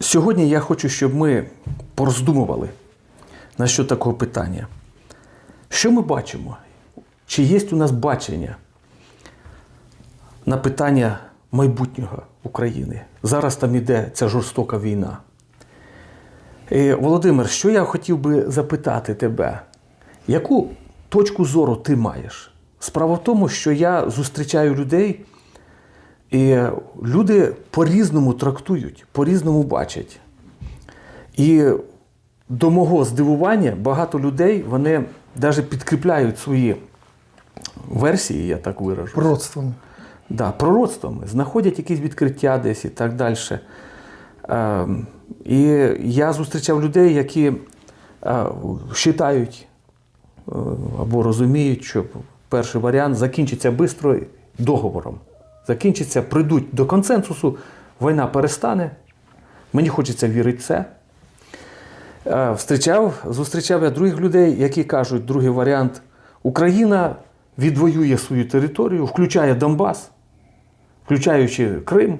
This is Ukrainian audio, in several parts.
Сьогодні я хочу, щоб ми пороздумували на що такого питання. Що ми бачимо? Чи є у нас бачення на питання майбутнього України? Зараз там іде ця жорстока війна. Е, Володимир, що я хотів би запитати тебе? Яку точку зору ти маєш? Справа в тому, що я зустрічаю людей, і люди по-різному трактують, по-різному бачать. І до мого здивування багато людей вони навіть підкріпляють свої версії, я так виражу. Пророцтвами. Да, пророцтвами, знаходять якісь відкриття десь і так далі. Е, і я зустрічав людей, які е, вважають е, або розуміють, що перший варіант закінчиться швидко договором. Закінчиться, прийдуть до консенсусу, війна перестане. Мені хочеться вірити в це. Е, Встрічав, зустрічав я других людей, які кажуть, другий варіант: Україна відвоює свою територію, включає Донбас, включаючи Крим,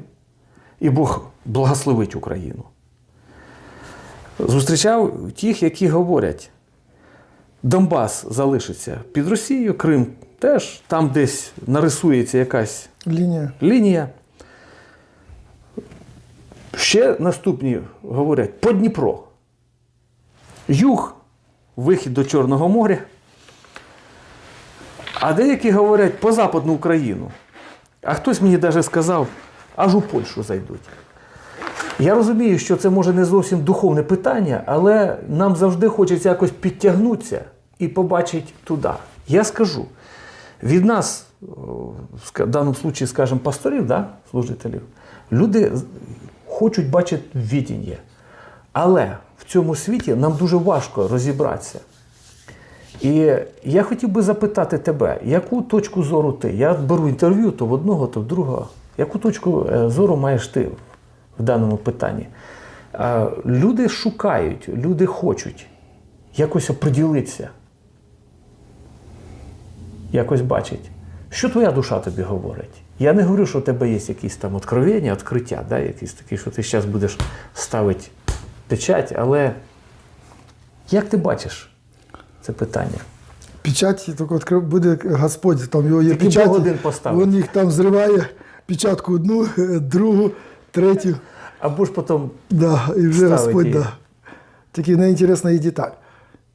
і Бог благословить Україну. Зустрічав тих, які говорять, Донбас залишиться під Росією, Крим теж, там десь нарисується якась Лінія. лінія. Ще наступні говорять по Дніпро. Юг, вихід до Чорного моря. А деякі говорять по Западну Україну. А хтось мені навіть сказав, аж у Польщу зайдуть. Я розумію, що це може не зовсім духовне питання, але нам завжди хочеться якось підтягнутися і побачити туди. Я скажу, від нас, в даному випадку, скажімо, пасторів, да, служителів, люди хочуть бачити відіння. Але в цьому світі нам дуже важко розібратися. І я хотів би запитати тебе, яку точку зору ти? Я беру інтерв'ю то в одного, то в другого. Яку точку е, зору маєш ти в даному питанні? Е, Люди шукають, люди хочуть якось оприділитися, якось бачать. Що твоя душа тобі говорить? Я не говорю, що у тебе є якісь там откровення, відкриття, да, якісь такі, що ти зараз будеш ставити печать, але як ти бачиш це питання? Печать відкрив- буде Господь, там його є. Один поставить. Він їх там зриває, печатку одну, другу, третю. Або ж потім Да, і вже Господь, її. да. Тільки не інтересна і деталь,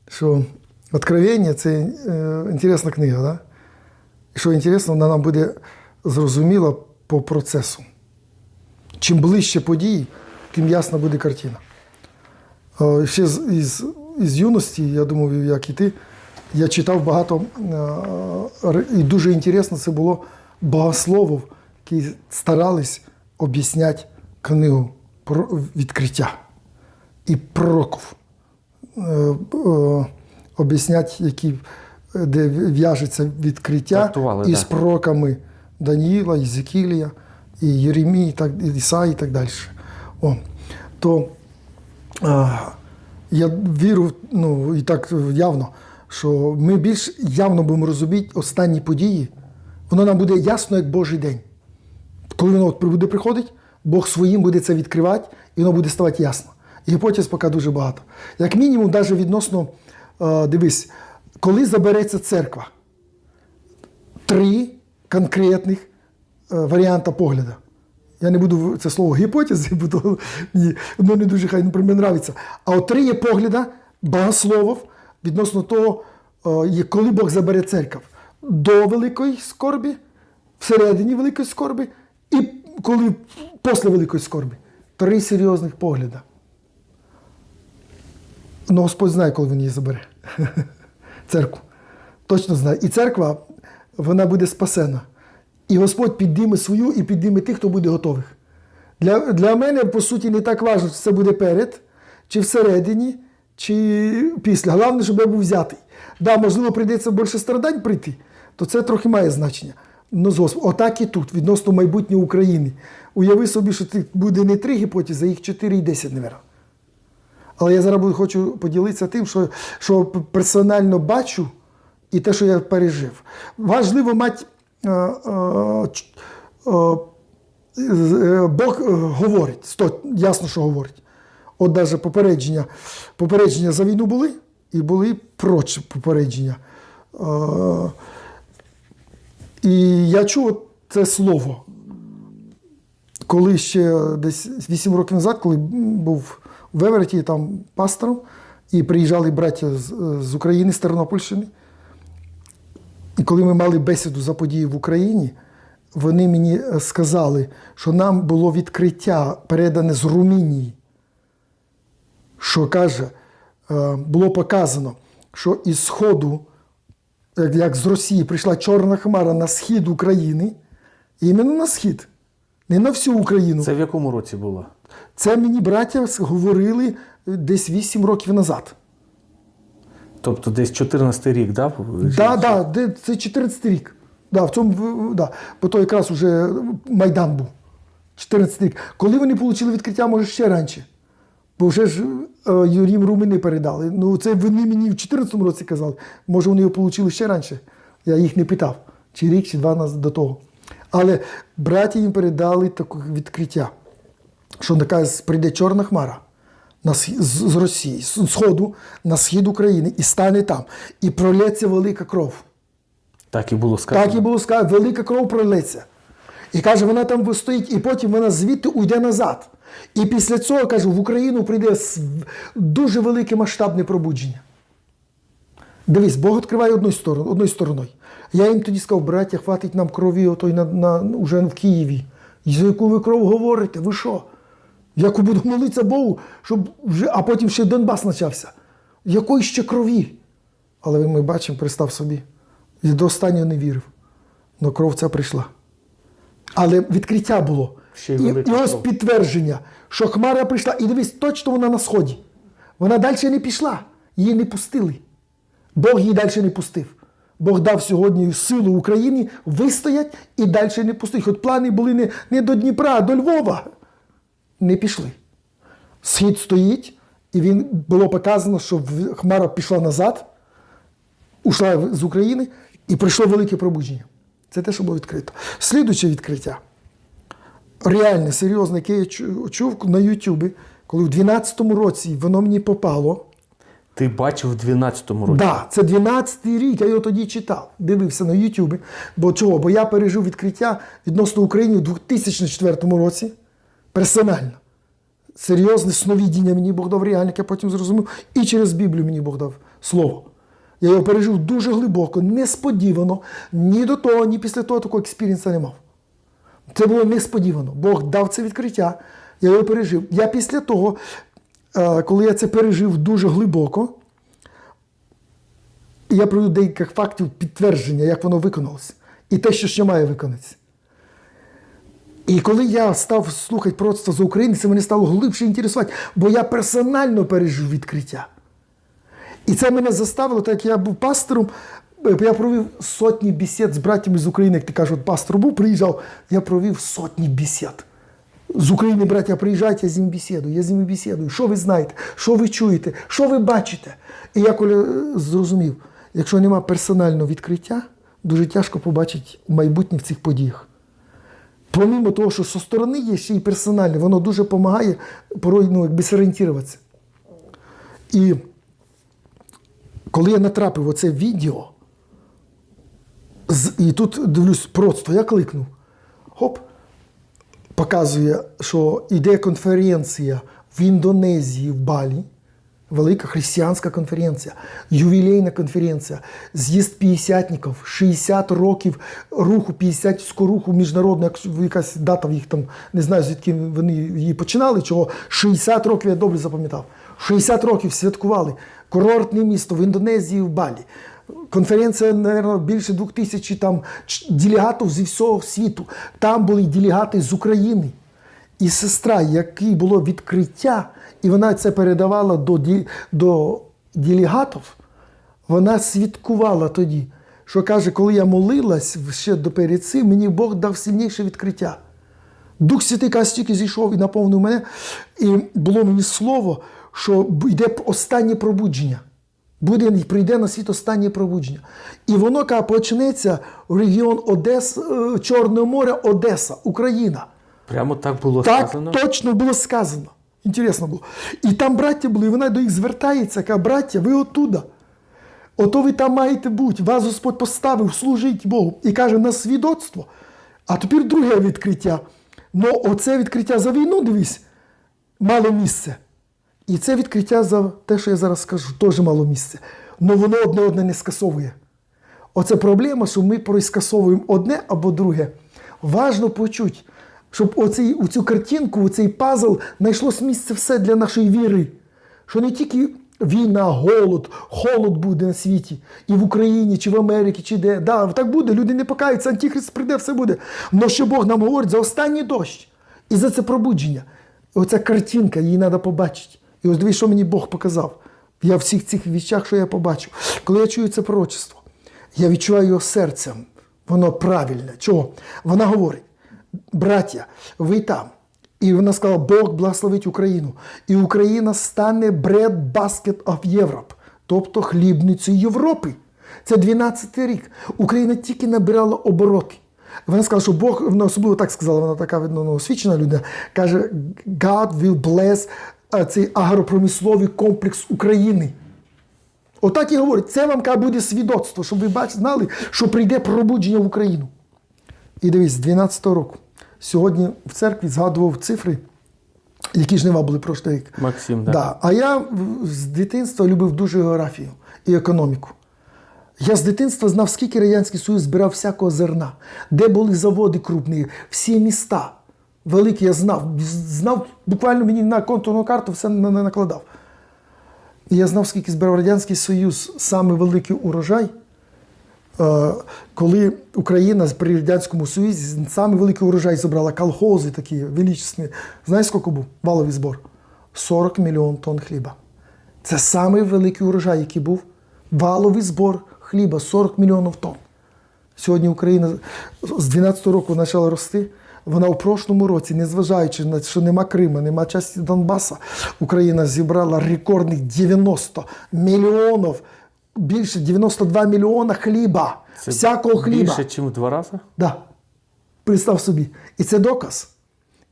що Откровення це е, інтересна книга, да? І що інтересно, вона нам буде зрозуміла по процесу. Чим ближче події, тим ясна буде картина. Е, Ще з, із, із юності, я думаю, як і ти, я читав багато е, і дуже інтересно це було богословів, які старались об'ясняти книгу про відкриття і пророків. Е, е, Об'ясняти, які, де в'яжеться відкриття Трактували, із да. пророками Даніїла, Єзекілія, і Єремії, і так, і Ісаї і так далі. О, то е, я вірю, ну і так явно, що ми більш явно будемо розуміти останні події. Воно нам буде ясно, як Божий день. Коли воно буде приходить, Бог своїм буде це відкривати, і воно буде ставати ясно. Гіпотез поки дуже багато. Як мінімум, навіть відносно, дивись, коли забереться церква, три конкретних е, варіанти погляду. Я не буду це слово гіпотези, бо мені воно не дуже хай наприклад, нравиться. А от три є погляда богословів відносно того, е, коли Бог забере церкву. До великої скорбі, всередині великої скорби, і коли після великої скорби. Три серйозних погляда. Ну, Господь знає, коли він її забере. Церкву. Точно знає. І церква, вона буде спасена. І Господь підніме свою і підніме тих, хто буде готових. Для, для мене, по суті, не так важливо, чи це буде перед, чи всередині, чи після. Головне, щоб я був взятий. Да, можливо, прийдеться більше страдань прийти, то це трохи має значення. Ну. Отак і тут, відносно майбутнього України. Уяви собі, що ти буде не три гіпотези, а їх 4 і 10, мабуть. Але я зараз хочу поділитися тим, що, що персонально бачу і те, що я пережив. Важливо мати. е, е, е, Бог говорить, сто- ясно, що говорить. От навіть попередження. Попередження за війну були і були проч попередження. І я чув це слово. Коли ще десь 8 років назад, коли був в Евереті там пастором, і приїжджали браття з, з України, з Тернопільщини. І коли ми мали бесіду за події в Україні, вони мені е, сказали, що нам було відкриття передане з Румунії, що каже, е, було показано, що із Сходу, як- як з Росії прийшла Чорна Хмара на схід України, іменно на схід, не на всю Україну. Це в якому році було? Це мені браття говорили десь 8 років назад. Тобто десь 14 рік, да? Да, да, це 14 рік. Да, в цьому, да. Бо то якраз уже Майдан був. 14 рік. Коли вони отримали відкриття, може ще раніше. Бо вже ж е, Юрім Румини передали. Ну, це вони мені в 14 році казали. Може, вони його отримали ще раніше. Я їх не питав, чи рік, чи два до того. Але браті їм передали таке відкриття, що така прийде чорна хмара на схід, з Росії, з Сходу на схід України і стане там. І пролється велика кров. Так і було сказано. Так і було сказано, велика кров пролється. І каже, вона там стоїть, і потім вона звідти уйде назад. І після цього, каже, в Україну прийде дуже велике масштабне пробудження. Дивись, Бог відкриває одною стороною. Я їм тоді сказав, браття, хватить нам крові отой на, на, уже в Києві. І за яку ви кров говорите? Ви що? Яку буду молитися Богу, щоб вже, а потім ще Донбас почався. Якої ще крові? Але ми бачимо, представ собі, я до останнього не вірив. Но кров ця прийшла. Але відкриття було. Ще і, і ось кров. підтвердження, що Хмара прийшла, і дивись, точно вона на сході. Вона далі не пішла, її не пустили. Бог її далі не пустив. Бог дав сьогодні силу Україні вистоять і далі не пустить. Хоч плани були не, не до Дніпра, а до Львова. Не пішли. Схід стоїть, і він було показано, що Хмара пішла назад, ушла з України і прийшло велике пробудження. Це те, що було відкрито. Слідуюче відкриття. Реальне, серйозне, яке я чув на Ютубі, коли в 12-му році воно мені попало. Ти бачив в 12-му році. Да, це 12-й рік, я його тоді читав, дивився на Ютубі. Бо чого? Бо я пережив відкриття відносно України у 2004 році персонально. Серйозне сновидіння мені Бог дав реальне, я потім зрозумів. І через Біблію мені Бог дав слово. Я його пережив дуже глибоко, несподівано. Ні до того, ні після того такого експірінса не мав. Це було несподівано. Бог дав це відкриття, я його пережив. Я після того, коли я це пережив дуже глибоко, я приведу деяких фактів підтвердження, як воно виконалося. І те, що ще має виконатися. І коли я став слухати пророцтво за Україну, це мене стало глибше інтересувати, бо я персонально пережив відкриття. І це мене заставило, так як я був пастором, е, я провів сотні бесід з братями з України, як ти кажеш, от пастор був, приїжджав, я провів сотні бесід. З України, браття, приїжджають, я з ним бесідую, я з ними бесідую. Що ви знаєте, що ви чуєте, що ви бачите? І я коли е, зрозумів, якщо нема персонального відкриття, дуже тяжко побачити майбутнє в цих подіях. Помімо того, що зі сторони є ще й персональне, воно дуже допомагає порой ну, якби зорієнтуватися. І коли я натрапив оце відео, і тут дивлюсь просто, я кликнув. Хоп, показує, що йде конференція в Індонезії, в Балі. Велика християнська конференція, ювілейна конференція, з'їзд п'ятдесятників, 60 років руху, 50 руху міжнародного, якась дата в їх там, не знаю, звідки вони її починали, чого 60 років я добре запам'ятав. 60 років святкували курортне місто в Індонезії, в Балі. Конференція, мабуть, більше двох тисяч там делегатів зі всього світу. Там були делегати з України. І сестра, якій було відкриття, і вона це передавала до, до делегатів, вона свідкувала тоді, що каже, коли я молилась ще до перед мені Бог дав сильніше відкриття. Дух Святий каже, тільки зійшов і наповнив мене, і було мені слово, що йде останнє пробудження. Буде прийде на світ останнє пробудження. І воно каже, почнеться в регіон Одес, е, Чорне море, Одеса, Україна. Прямо так було Так сказано. точно було сказано. Інтересно було. І там браття були, і вона до їх звертається, каже, браття, ви оттуда. Ото ви там маєте бути, вас Господь поставив, служить Богу. І каже, на свідоцтво. А тепер друге відкриття. Ну, оце відкриття за війну, дивись, мало місце. І це відкриття за те, що я зараз скажу, теж мало місце. Але воно одне одне не скасовує. Оце проблема, що ми порой скасовуємо одне або друге. Важно почути, щоб оцей, у цю картинку, у цей пазл знайшлось місце все для нашої віри. Що не тільки війна, голод, холод буде на світі, і в Україні, чи в Америці, чи де. Да, так буде, люди не покаються, антихрист прийде, все буде. Но що Бог нам говорить за останній дощ і за це пробудження. Оця картинка, її треба побачити. І ось дивись, що мені Бог показав. Я в всіх цих вічах, що я побачив. Коли я чую це пророчество, я відчуваю його серцем. Воно правильне. Чого? Вона говорить: браття, ви там. І вона сказала, Бог благословить Україну. І Україна стане bread basket of Europe, тобто хлібницею Європи. Це 12-й рік. Україна тільки набирала обороти. Вона сказала, що Бог, вона особливо так сказала, вона така ну, освічена людина, каже, God will bless цей агропромисловий комплекс України. Отак і говорить, це вам буде свідоцтво, щоб ви бач, знали, що прийде пробудження в Україну. І дивись, з 12-го року. Сьогодні в церкві згадував цифри, які жнива були прошлий рік. Максим, да. Да. А я з дитинства любив дуже географію і економіку. Я з дитинства знав, скільки Радянський Союз збирав всякого зерна, де були заводи крупні, всі міста великі, я знав. Знав, буквально мені на контурну карту все на- накладав. Я знав, скільки збирав Радянський Союз саме великий урожай. Е, Коли Україна при Радянському Союзі саме великий урожай зібрала колхози такі величезні. Знаєш, скільки був валовий збор? 40 мільйон тонн хліба. Це самий великий урожай, який був. Валовий збор хліба 40 мільйонів тонн. Сьогодні Україна з 12 року почала рости. Вона у прошлому році, незважаючи на те, що нема Криму, нема часті Донбаса, Україна зібрала рекордних 90 мільйонів, більше 92 мільйона хліба. Це всякого хліба. Більше, ніж в два рази? Да. Представ собі. І це доказ.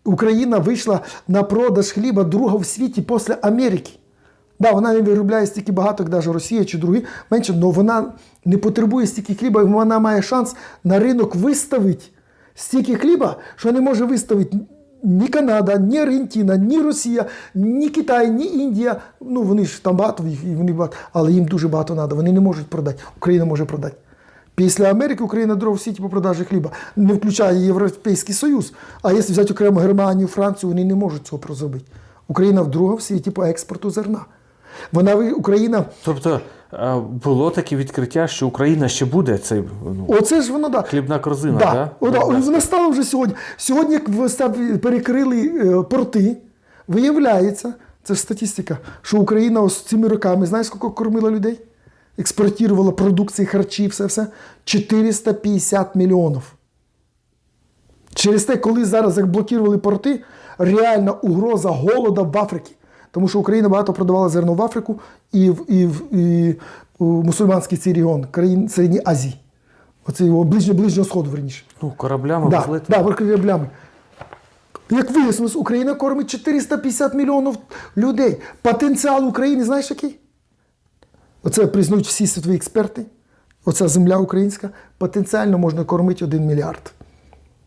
Україна вийшла на продаж хліба друга в світі після Америки. Да, вона не виробляє стільки багато, як навіть Росія чи другі менше, але вона не потребує стільки хліба, і вона має шанс на ринок виставити стільки хліба, що не може виставити ні Канада, ні Аргентина, ні Росія, ні Китай, ні Індія. Ну вони ж там багато їх, вони багато, але їм дуже багато треба. Вони не можуть продати. Україна може продати. Після Америки Україна друга в світі по продажі хліба не включає Європейський Союз. А якщо взяти окремо Германію, Францію, вони не можуть цього зробити. Україна друга в світі по експорту зерна. Вона Україна, Тобто е, було таке відкриття, що Україна ще буде цей ну, оце ж воно да. хлібна корзина, Да. да? О, да. Вона стала вже сьогодні. Сьогодні, як перекрили е, порти, виявляється, це ж статистика, що Україна ось цими роками, знаєш, скільки кормила людей? Експортувала продукції, харчі, все, все. 450 мільйонів. Через те, коли зараз як блокували порти, реальна угроза голода в Африці. Тому що Україна багато продавала зерно в Африку і в, і в і у мусульманський цей регіон, країн Середньої Азії. Оце його ближнє, ближнього сходу, верніше. Ну, кораблями Да, везли. да, кораблями. Як вияснилось, Україна кормить 450 мільйонів людей. Потенціал України, знаєш який? Оце признають всі світові експерти. Оця земля українська потенціально можна кормити 1 мільярд.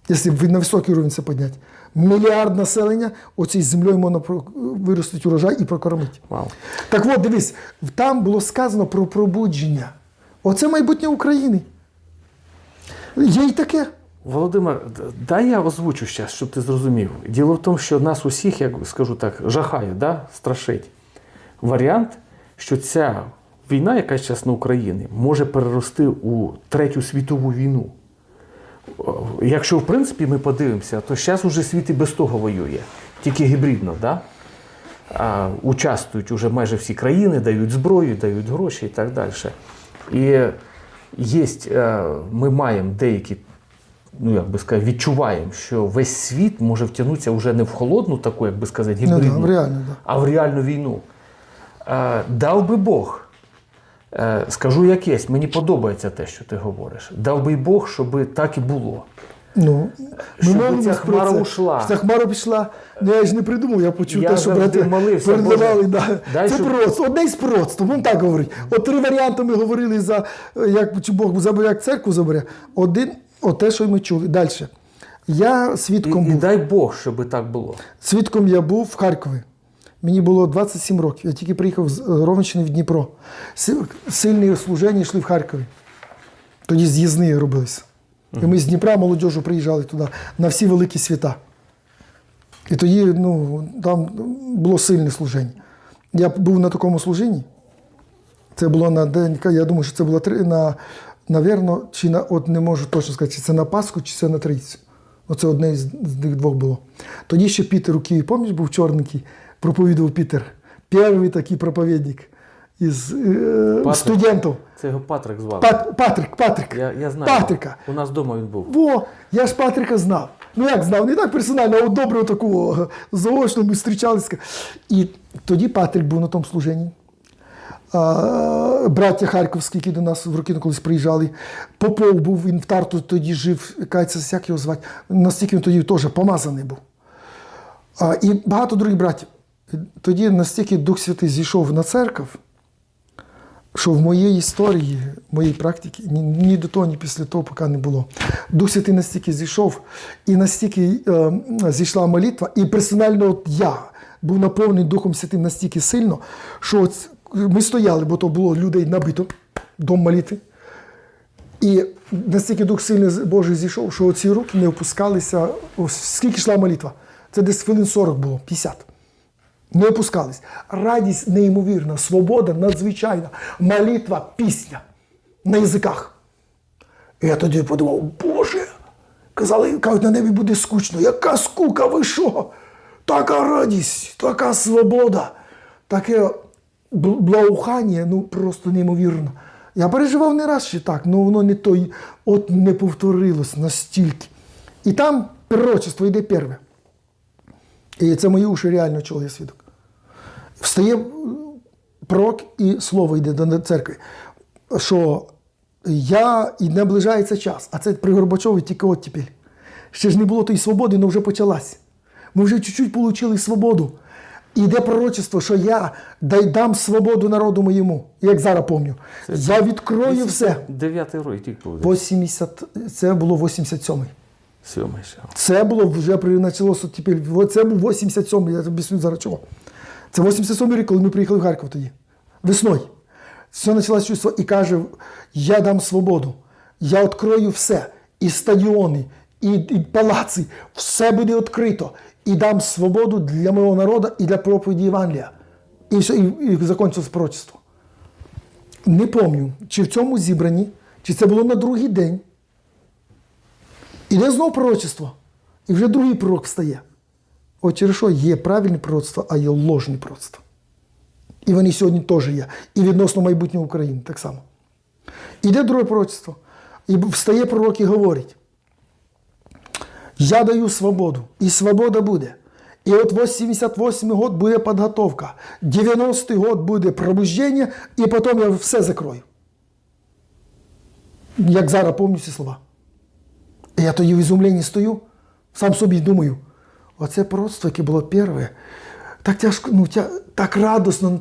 Якщо на високий рівень це підняти. Мільярд населення оцій землею можна виростити урожай і прокормити. Вау. Так от, дивись, там було сказано про пробудження. Оце майбутнє України. Є й таке. Володимир, дай я озвучу зараз, щоб ти зрозумів. Діло в тому, що нас усіх, як скажу так, жахає, да? страшить. Варіант, що ця війна, яка зараз на Україні, може перерости у третю світову війну. Якщо, в принципі, ми подивимося, то зараз уже світ і без того воює, тільки гібридно, да? а, участвують уже майже всі країни, дають зброю, дають гроші і так далі. І є, е, ми маємо деякі, ну як би сказати, відчуваємо, що весь світ може втягнутися вже не в холодну, таку, як би сказати, Ну, да, в реальну, да. а в реальну війну. Е, Дав би Бог. Е, Скажу як є, мені подобається те, що ти говориш. Дав би Бог, щоб так і було. Ну, Щоб молимось ця хмара це. ушла. Ця хмара пішла. Ну я ж не придумав, я почув Я те, що брати молився, передавали. Да. дай, Це щоб- просто, одне із пророцтв, він так говорить. От три варіанти ми говорили за е, як чи Бог забере, як церкву забере. Один, от те, що ми чули. Далі. Я свідком і був. дай Бог, щоб так було. Свідком я був в Харкові. Мені було 27 років. Я тільки приїхав з е, Ровенщини в Дніпро. Си- Сильні служення йшли в Харкові. Тоді з'їзни робилися. І ми з Дніпра молодіжу приїжджали туди на всі великі свята. І тоді ну, там було сильне служення. Я був на такому служенні. Це було на день, я думаю, що це було на, навірно, чи на, от не можу точно сказати, чи це на Пасху, чи це на Трійцю. Оце одне з, них двох було. Тоді ще Пітер у Києві, пам'ятаєш, був чорненький, проповідував Пітер. Перший такий проповідник із е, студентів. Це його Патрик звали. Пат, Патрик, Патрик. Я, я знаю. Патрика. У нас вдома він був. Во, я ж Патрика знав. Ну як знав, не так персонально, а от добре такого заочно ми зустрічалися. І тоді Патрик був на тому служенні. А, браття Харківські, які до нас в Рокіно колись приїжджали. Попов був, він в Тарту тоді жив, кається, як його звати. Настільки він тоді теж помазаний був. А, і багато других братів. Тоді настільки Дух Святий зійшов на церкву, що в моїй історії, в моїй практиці, ні, ні до того, ні після того, поки не було. Дух Святий настільки зійшов, і настільки е, зійшла молитва, і персонально от я був наповнений Духом Святим настільки сильно, що от ми стояли, бо то було людей набито, дом молитви. І настільки Дух сильний Божий зійшов, що ці руки не опускалися. Скільки йшла молитва? Це десь хвилин 40 було, 50. Не опускались. Радість неймовірна, свобода надзвичайна, молитва, пісня на язиках. І я тоді подумав, Боже, казали, кажуть, на небі буде скучно. Яка скука, ви що? Така радість, така свобода, таке бл- благоухання, ну просто неймовірно. Я переживав не раз ще так, але воно не той, от не повторилось настільки. І там пророчество йде перше. І це мої уші реально чули я свідок. Встає пророк і слово йде до церкви, що я і наближається час, а це при Горбачові тільки оттепель. Ще ж не було тої свободи, але вже почалась. Ми вже чуть-чуть отримали свободу. І йде пророчество, що я дай дам свободу народу моєму, як зараз пам'ятаю. Я відкрою все. Дев'ятий рік тільки був. 80, це було 87-й. Сьомий ще. Це було вже при почалося тепер. Це був 87-й, я тобі зараз чого. Це 87-й рік, коли ми приїхали в Харків тоді. Весною. Все почалось чувство і каже: я дам свободу, я відкрою все. І стадіони, і, і палаци, все буде відкрито. І дам свободу для мого народу і для проповіді Євангелія. І все, і, і закінчилось пророчество. Не пам'ятаю, чи в цьому зібранні, чи це було на другий день. Іде знову пророчество. І вже другий пророк встає. От через що є правильне пророцтво, а є ложне пророцтво. І вони сьогодні теж є. І відносно майбутнього України так само. Іде друге пророцтво. І встає пророк і говорить: Я даю свободу, і свобода буде. І от 88 год буде підготовка, 90-й год буде пробуждення, і потім я все закрою. Як зараз пам'ятаю ці слова. І я тоді в ізумленні стою, сам собі думаю, оце пророцтво, яке було перше, так тяжко, ну, тя, так радосно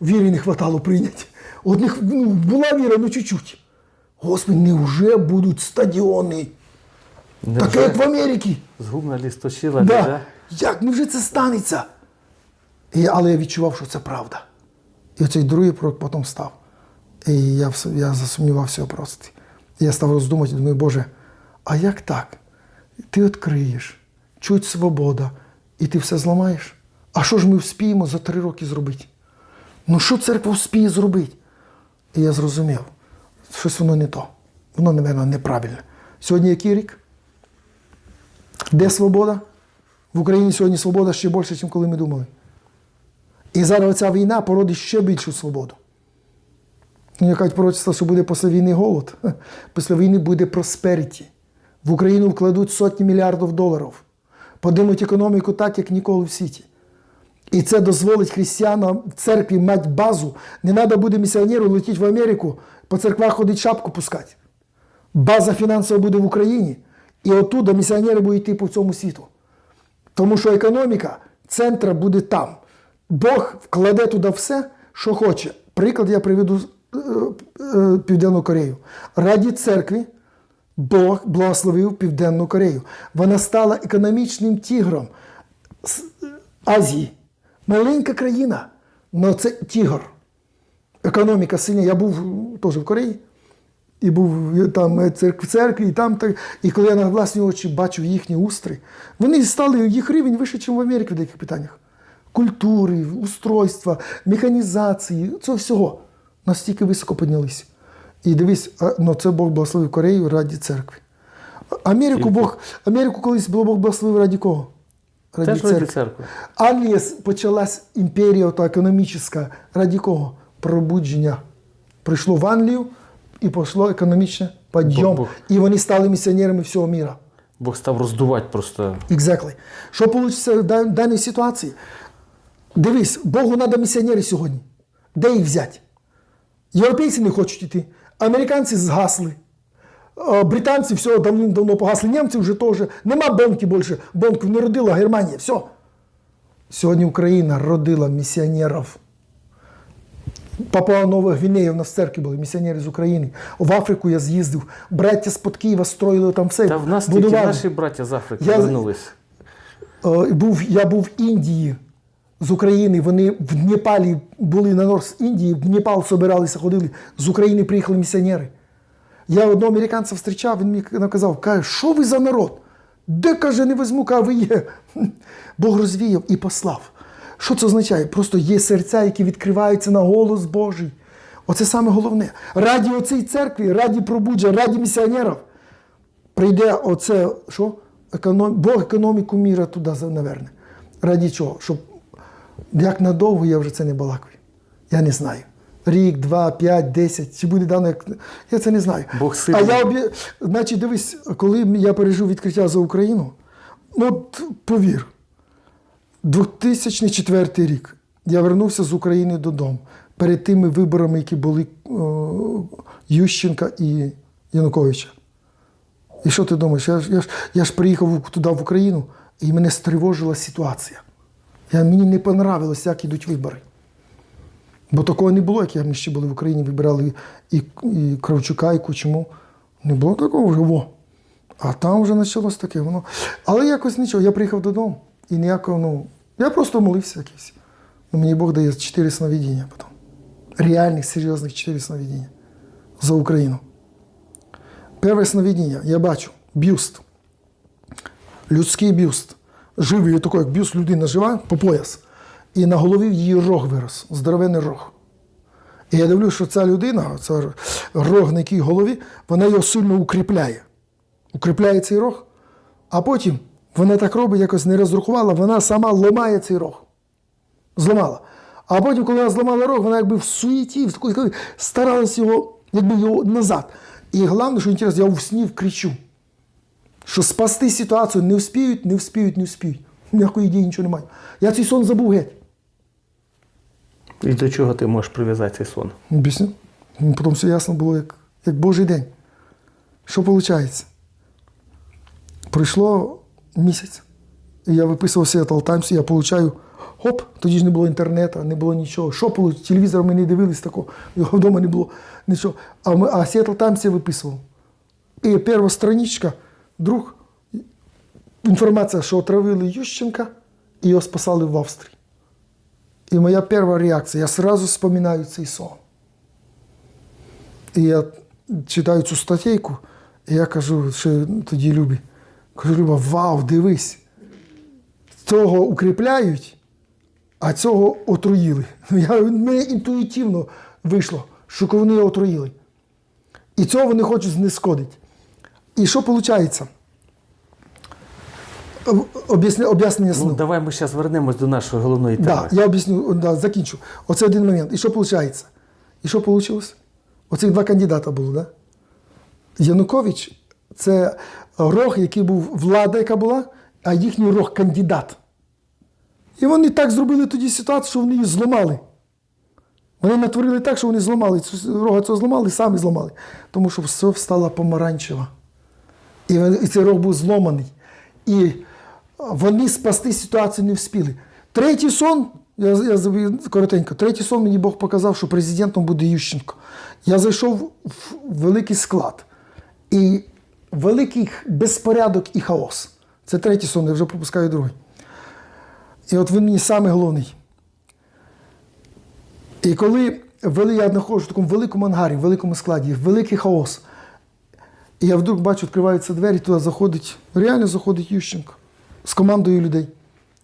віри не хватало прийняти. Одних ну, була віра, ну чуть-чуть. Господи, невже будуть стадіони? Таке, як в Америці. Згубна лісточила, Да. да? Як невже це станеться? І, але я відчував, що це правда. І оцей другий пророк потім став. І я, я засумнівався просто. І я став роздумати, думаю, Боже, а як так? Ти відкриєш, чуть свобода, і ти все зламаєш. А що ж ми вспіємо за три роки зробити? Ну що церква вспіє зробити? І я зрозумів, щось воно не то. Воно, напевно, неправильне. Сьогодні який рік? Де свобода? В Україні сьогодні свобода ще більше, ніж коли ми думали. І зараз ця війна породить ще більшу свободу. Ну, як кажуть пророчество, що буде після війни голод. Після війни буде просперіті. В Україну вкладуть сотні мільярдів доларів. Подимуть економіку так, як ніколи в світі. І це дозволить християнам в церкві мати базу. Не треба буде місіонеру летіти в Америку, по церквах ходить шапку пускати. База фінансова буде в Україні. І оттуда місіонери будуть йти по всьому світу. Тому що економіка центра буде там. Бог вкладе туди все, що хоче. Приклад я приведу е, е, Південну Корею. Раді церкви Бог благословив Південну Корею. Вона стала економічним тігром е, Азії. Маленька країна, але це тігр. Економіка сильна. Я був е, теж в Кореї. І був е, там в церкві, і там так. І коли я на власні очі бачив їхні устри, вони стали їх рівень вище, ніж в Америці в деяких питаннях. Культури, устройства, механізації, цього всього настільки високо піднялися. І дивись, ну, це Бог благословив Корею раді церкви. Америку Бог, Америку колись Бог благословив раді кого? Теж раді церкви. Англія почалась імперія економічна. Раді кого? Пробудження. Прийшло в Англію і пішло економічне підйом. Бог- І вони стали місіонерами всього міра. Бог став роздувати просто. Exactly. Що вийде в даній ситуації? Дивись, Богу треба місіонери сьогодні. Де їх взяти? Європейці не хочуть йти, американці згасли. Е, Британці все давним-давно погасли. Німці вже теж. Нема бонки більше. Бонку не родила Германія. Все. Сьогодні Україна родила місіонерів. Папуа Нова Гвінея, у нас в церкві були місіонери з України. В Африку я з'їздив. Браття з-под Києва строїли там все. Та в нас тільки наші браття з Африки вернулись. Е, я був в Індії з України. Вони в Непалі були на Норс Індії, в Непал собиралися, ходили. З України приїхали місіонери. Я одного американця зустрічав, він мені наказав, каже, що ви за народ? Де каже, не візьму, каже, ви є. Бог розвіяв і послав. Що це означає? Просто є серця, які відкриваються на голос Божий. Оце саме головне. Раді оцій церкві, раді пробудження, раді місіонерів прийде оце, що? Економ... Бог економіку міра туди наверне. Раді чого? Щоб як надовго я вже це не балакаю. Я не знаю. Рік, два, п'ять, десять, чи буде дано. Я це не знаю. Бог а я обі... Значить, дивись, коли я пережив відкриття за Україну, ну от повір, 2004 рік я вернувся з України додому перед тими виборами, які були о, Ющенка і Януковича. І що ти думаєш? Я ж, я ж, я ж приїхав туди в Україну, і мене стривожила ситуація. Я, мені не понравилось, як ідуть вибори. Бо такого не було, як ми ще були в Україні, вибирали і, і Кравчука, і Кучму. Не було такого вже. Во. А там вже почалось таке. Воно. Але якось нічого. Я приїхав додому і ніякого, ну, я просто молився якийсь. Ну, мені Бог дає чотири сновидіння потім. Реальних, серйозних чотири сновидіння за Україну. Перше сновидіння, я бачу бюст. Людський бюст. Живий, такий, як бюст людина жива по пояс. І на голові її рог вирос, здоровенний рог. І я дивлюся, що ця людина, ця рог на якій голові, вона його сильно укріпляє. Укріпляє цей рог, а потім вона так робить, якось не розрахувала, вона сама ламає цей рог. Зламала. А потім, коли вона зламала рог, вона якби в суєті, в такій- старалась його, якби його назад. І головне, що інтересно, я в сні кричу, що спасти ситуацію не вспіють, не вспіють, не вспіють. Ніякої ідеї нічого немає. Я цей сон забув геть. І до чого ти можеш прив'язати цей сон? Об'ясню. Ну, Потім все ясно було, як, як Божий день. Що виходить? Пройшло місяць. І я виписував Seattle Times, і я получаю, хоп, тоді ж не було інтернету, не було нічого. Що получ- Телевізор ми не дивились такого, його вдома не було нічого. А, ми, а Seattle Times я виписував. І перша страничка, друг, інформація, що отравили Ющенка і його спасали в Австрії. І моя перша реакція, я сразу вспоминаю цей сон. І я читаю цю статтєйку, і я кажу, що тоді Любі, кажу, Люба, вау, дивись, цього укріпляють, а цього отруїли. Я, мене інтуїтивно вийшло, що вони його отруїли. І цього вони хочуть знескодити. І що виходить? Об'ясня- Об'яснення сну. Ну, давай ми зараз вернемось до нашої головної теми. Да, я об'ясню, да, закінчу. Оце один момент. І що виходить? І що вийшло? Оцих два кандидата було, да? Янукович це рог, який був влада, яка була, а їхній рог кандидат. І вони так зробили тоді ситуацію, що вони її зламали. Вони натворили так, що вони зламали. Рога цього зламали, самі зламали. Тому що все стало помаранчево. І, цей рог був зломаний. І вони спасти ситуацію не вспіли. Третій сон, я, я коротенько, третій сон мені Бог показав, що президентом буде Ющенко. Я зайшов в великий склад. І великий безпорядок і хаос. Це третій сон, я вже пропускаю другий. І от він мені саме головний. І коли я знаходжусь в такому великому ангарі, в великому складі, великий хаос. І я вдруг бачу, відкриваються двері, туди заходить, реально заходить Ющенко з командою людей.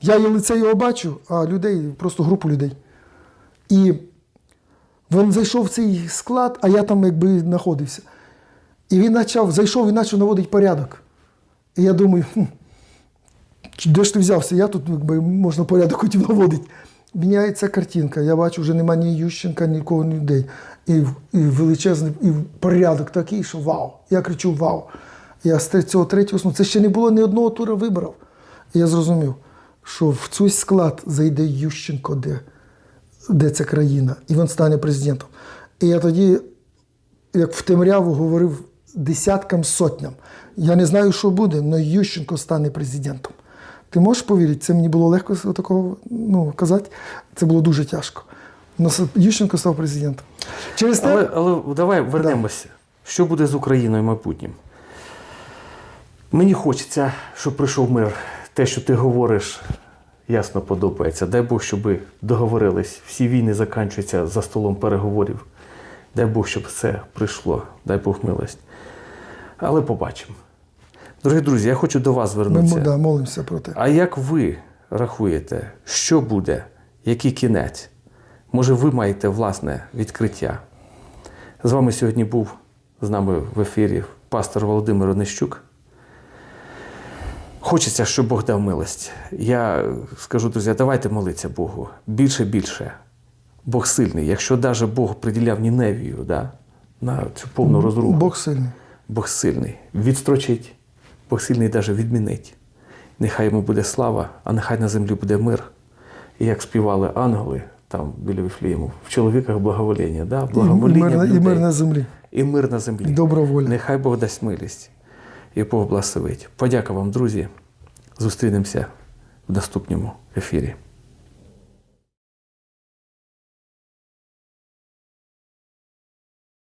Я її лице його бачу, а людей, просто групу людей. І він зайшов в цей склад, а я там якби знаходився. І він почав, зайшов і почав наводити порядок. І я думаю, хм, де ж ти взявся? Я тут якби, можна порядок хотів наводити. Міняється картинка. Я бачу, вже немає ні Ющенка, нікого, ні людей. І, і величезний і порядок такий, що вау. Я кричу вау. Я з цього третього сну. Це ще не було ні одного тура виборів. І я зрозумів, що в цей склад зайде Ющенко, де, де ця країна, і він стане президентом. І я тоді, як в темряву, говорив десяткам сотням. Я не знаю, що буде, але Ющенко стане президентом. Ти можеш повірити, це мені було легко такого ну, казати. Це було дуже тяжко. Но Ющенко став президентом. Через те, Але, але давай вернемося. Що буде з Україною майбутнім? Мені хочеться, щоб прийшов мир. Те, що ти говориш, ясно подобається. Дай Бог, щоб договорились. Всі війни закінчуються за столом переговорів. Дай Бог, щоб все прийшло. Дай Бог милость. Але побачимо. Дорогі друзі, я хочу до вас ми да, молимося про те. А як ви рахуєте, що буде, який кінець? Може, ви маєте власне відкриття? З вами сьогодні був з нами в ефірі пастор Володимир Онищук. Хочеться, щоб Бог дав милость. Я скажу, друзі, давайте молитися Богу. Більше, більше. Бог сильний. Якщо навіть Бог приділяв Ніневію да, на цю повну розруху, Бог сильний. Бог сильний. Відстрочить, Бог сильний навіть відмінить. Нехай йому буде слава, а нехай на землі буде мир. І як співали ангели там біля Віфлієму, в чоловіках благовоління, да? благовоління. і, мир, і мир на землі. і мир на землі. І добра. Нехай Бог дасть милість і Бог благословить. Подяка вам, друзі. Зустрінемося в наступному ефірі.